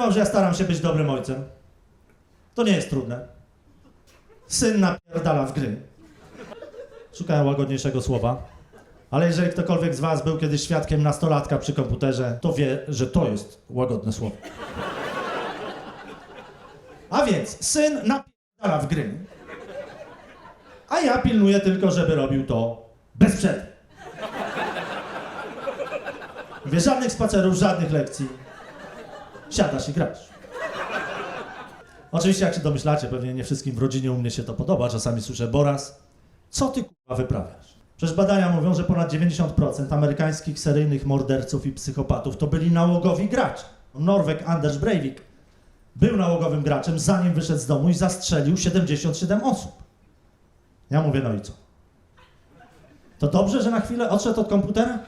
wam, że ja staram się być dobrym ojcem. To nie jest trudne. Syn napierdala w gry. Szukałem łagodniejszego słowa. Ale jeżeli ktokolwiek z was był kiedyś świadkiem nastolatka przy komputerze, to wie, że to jest łagodne słowo. A więc syn napierdala w gry, a ja pilnuję tylko, żeby robił to bez przerwy. Wie, żadnych spacerów, żadnych lekcji. Siadasz i grasz. Oczywiście, jak się domyślacie, pewnie nie wszystkim w rodzinie u mnie się to podoba. Czasami słyszę, Boras, co ty kurwa wyprawiasz? Przecież badania mówią, że ponad 90% amerykańskich seryjnych morderców i psychopatów to byli nałogowi gracze. Norweg Anders Breivik był nałogowym graczem, zanim wyszedł z domu i zastrzelił 77 osób. Ja mówię, no i co? To dobrze, że na chwilę odszedł od komputera?